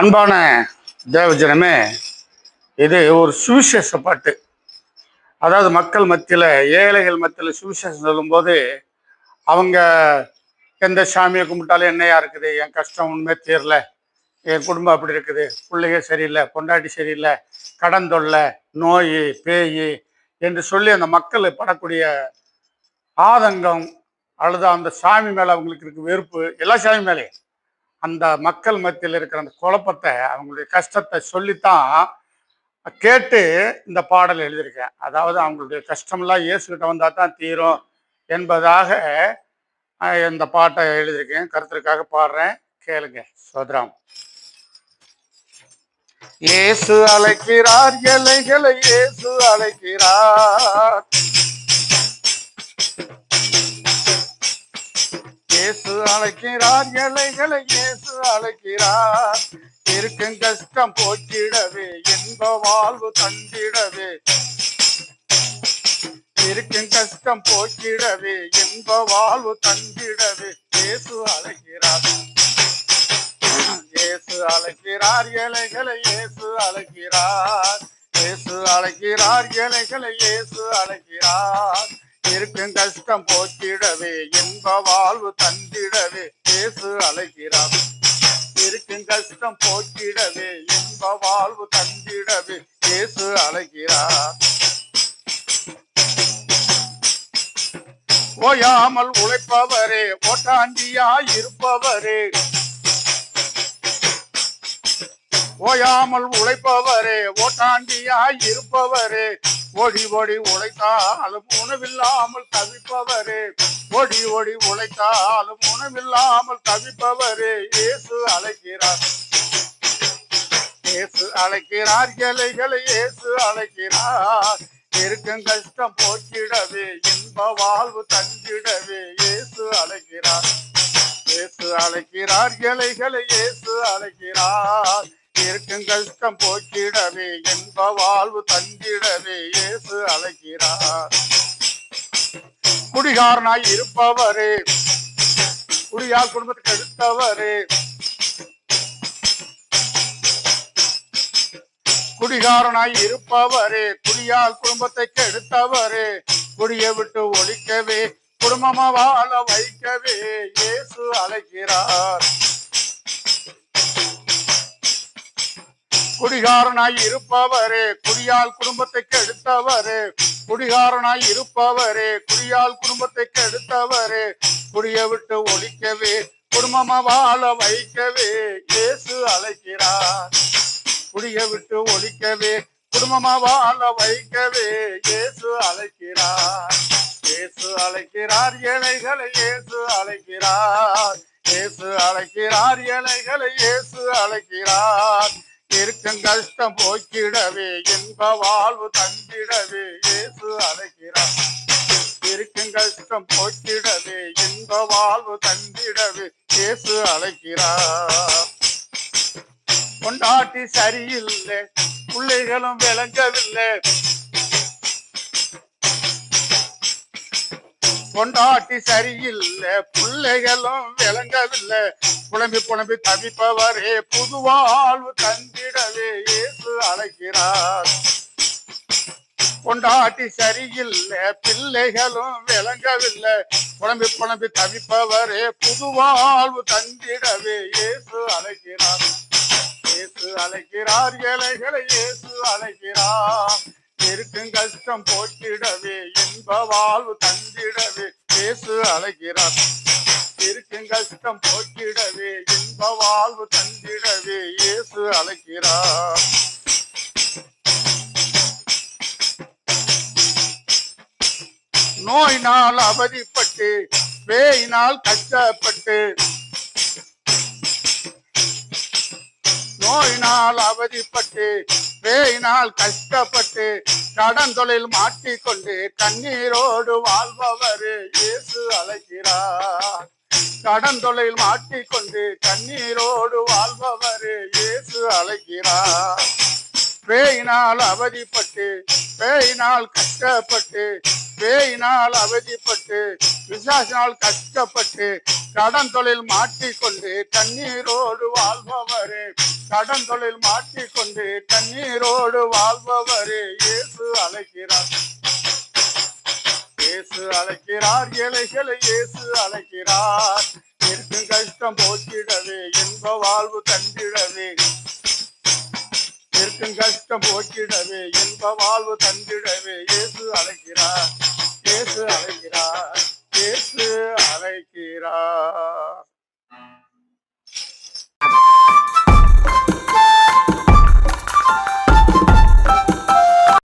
அன்பான தேவஜனமே இது ஒரு சுவிசேஷ பாட்டு. அதாவது மக்கள் மத்தியில் ஏழைகள் மத்தியில் சுவிசேஷம் சொல்லும்போது அவங்க எந்த சாமியை கும்பிட்டாலும் என்னையா இருக்குது? என் கஷ்டம் ஒன்றுமே தீரல. என் குடும்பம் அப்படி இருக்குது. பிள்ளைங்க சரியில்லை பொண்டாட்டி சரியில்லை கடன் தொல்லை நோய் பேய் என்று சொல்லி அந்த மக்கள் படக்கூடிய ஆதங்கம் அல்லது அந்த சாமி மேலே அவங்களுக்கு இருக்கு வெறுப்பு எல்லா சாமி மேலேயும். அந்த மக்கள் மத்தியில் இருக்கிற அந்த குழப்பத்தை அவங்களுடைய கஷ்டத்தை சொல்லித்தான் கேட்டு இந்த பாடல் எழுதியிருக்கேன். அதாவது அவங்களுடைய கஷ்டம்லாம் இயேசுகிட்ட வந்தால் தான் தீரும் என்பதாக இந்த பாட்டை எழுதியிருக்கேன். கருத்திற்காக பாடுறேன். கேளுங்க சோதராம். இயேசு அழைக்கிறார் எல்லைகளை இயேசு அழைக்கிறார். அழைக்கிறார் இலைகளை இயேசு அழைக்கிறார். இருக்கும் கஷ்டம் போக்கிடவே இன்ப வாழ்வு தந்திடவே. இருக்கும் கஷ்டம் போக்கிடவே இன்ப வாழ்வு தந்திடவே. இயேசு அழைக்கிறார். இயேசு அழைக்கிறார் இலைகளை இயேசு அழைக்கிறார். இயேசு அழைக்கிறார் இலைகளை இயேசு அழைக்கிறார். இருக்கும் கஷ்டம் போக்கிடவே இன்ப வாழ்வு தந்திடவே பேசு அழைக்கிறார் இருக்கும் கஷ்டம் போக்கிடவே இன்ப வாழ்வு தந்திடவே பேசு அழைக்கிறார் ஓயாமல் உழைப்பவரே ஓட்டாண்டியாய் இருப்பவரே. ஓயாமல் உழைப்பவரே ஓட்டாண்டியாய் இருப்பவரே. ஓடி ஓடி உழைத்தாலும் உணவில்லாமல் தவிப்பவரே. ஓடி ஓடி உழைத்தாலும் உணவில்லாமல் தவிப்பவரே. இயேசு அழைக்கிறார். இயேசு அழைக்கிறார். இலைகளை இயேசு அழைக்கிறார். இருக்கும் கஷ்டம் போக்கிடவே இன்ப வாழ்வு தங்கிடவே இயேசு அழைக்கிறார். இயேசு அழைக்கிறார். இலைகளை இயேசு அழைக்கிறார். இருக்கும் கஷ்டம் போக்கிடவே என்ப வாழ்வு தந்திடவே இயேசு அழைக்கிறார். குடிகாரனாய் இருப்பவரே குடியார் குடும்பத்துக்கு எடுத்தவரே குடிகாரனாய் இருப்பவரே குடியால் குடும்பத்தை கெடுத்தவரே குடியை விட்டு ஒழிக்கவே குடும்பமா வாழ வைக்கவே இயேசு அழைக்கிறார். குடிகாரனாய் இருப்பவரே குடியால் குடும்பத்தை கெடுத்தவரே குடிகாரனாய் இருப்பவரே குடியால் குடும்பத்தை கெடுத்தவரே குடியை விட்டு ஒழிக்கவே குடும்பமா வாழ வைக்கவே இயேசு அழைக்கிறார். குடிய விட்டு ஒழிக்கவே குடும்பமா வாழ வைக்கவே இயேசு அழைக்கிறார். இயேசு அழைக்கிறார் ஏழைகளை இயேசு அழைக்கிறார். இயேசு அழைக்கிறார் ஏழைகளை இயேசு அழைக்கிறார். இருக்கும் கஷ்டம் போக்கிடவே இன்ப வாழ்வு தந்திடவே இயேசு அழைக்கிறார். இருக்கும் கஷ்டம் போக்கிடவே இன்ப வாழ்வு தந்திடவே இயேசு அழைக்கிறார். கொண்டாட்டி சரியில்லை பிள்ளைகளும் விளங்கவில்லை கொண்டாட்டி சரியில்லை பிள்ளைகளும் விளங்கவில்லை. புலம்பி புலம்பி தவிப்பவரே புது வாழ்வு தந்திடவே இயேசு அழைக்கிறார். கொண்டாட்டி சரியில்லை பிள்ளைகளும் விளங்கவில்லை. புலம்பி புலம்பி தவிப்பவரே புது வாழ்வு தந்திடவே இயேசு அழைக்கிறார். இயேசு அழைக்கிறார் ஏழைகளை இயேசு அழைக்கிறார். இருக்கும் கஷ்டம் போக்கிடவே இன்ப வாழ்வு தந்திடவே இயேசு அழைக்கிறார். இருக்கும் கஷ்டம் போக்கிடவே இன்ப வாழ்வு தந்திடவே இயேசு அழைக்கிறார். நோயினால் அவதிப்பட்டு பேயினால் கஷ்டப்பட்டு நோயினால் அவதிப்பட்டு பேயினால் கஷ்டப்பட்டு கடன் தொழில் மாட்டிக்கொண்டு கண்ணீரோடு வாழ்பவர் இயேசு அழைக்கிறார். கடன் தொழில் மாட்டிக்கொண்டு கண்ணீரோடு வாழ்பவர் இயேசு அழைக்கிறார். பேயினால் அவதிப்பட்டு பேயினால் கஷ்டப்பட்டு பேயினால் அவதிப்பட்டு விசாசினால் கஷ்டப்பட்டு கடன் தொழில் மாட்டிக்கொண்டு கண்ணீரோடு வாழ்பவரே. கடன் தொழில் மாட்டிக்கொண்டு கண்ணீரோடு வாழ்பவரே. இயேசு அழைக்கிறார். இயேசு அழைக்கிறார். ஏழைகளை இயேசு அழைக்கிறார். இருக்கும் கஷ்டம் போக்கிடவே என்ப வாழ்வு தந்திடவே. இருக்கும் கஷ்டம் போக்கிடவே இன்ப வாழ்வு தந்திடவே இயேசு அழைக்கிறார் இயேசு அழைக்கிறார் இயேசு அழைக்கிறார்.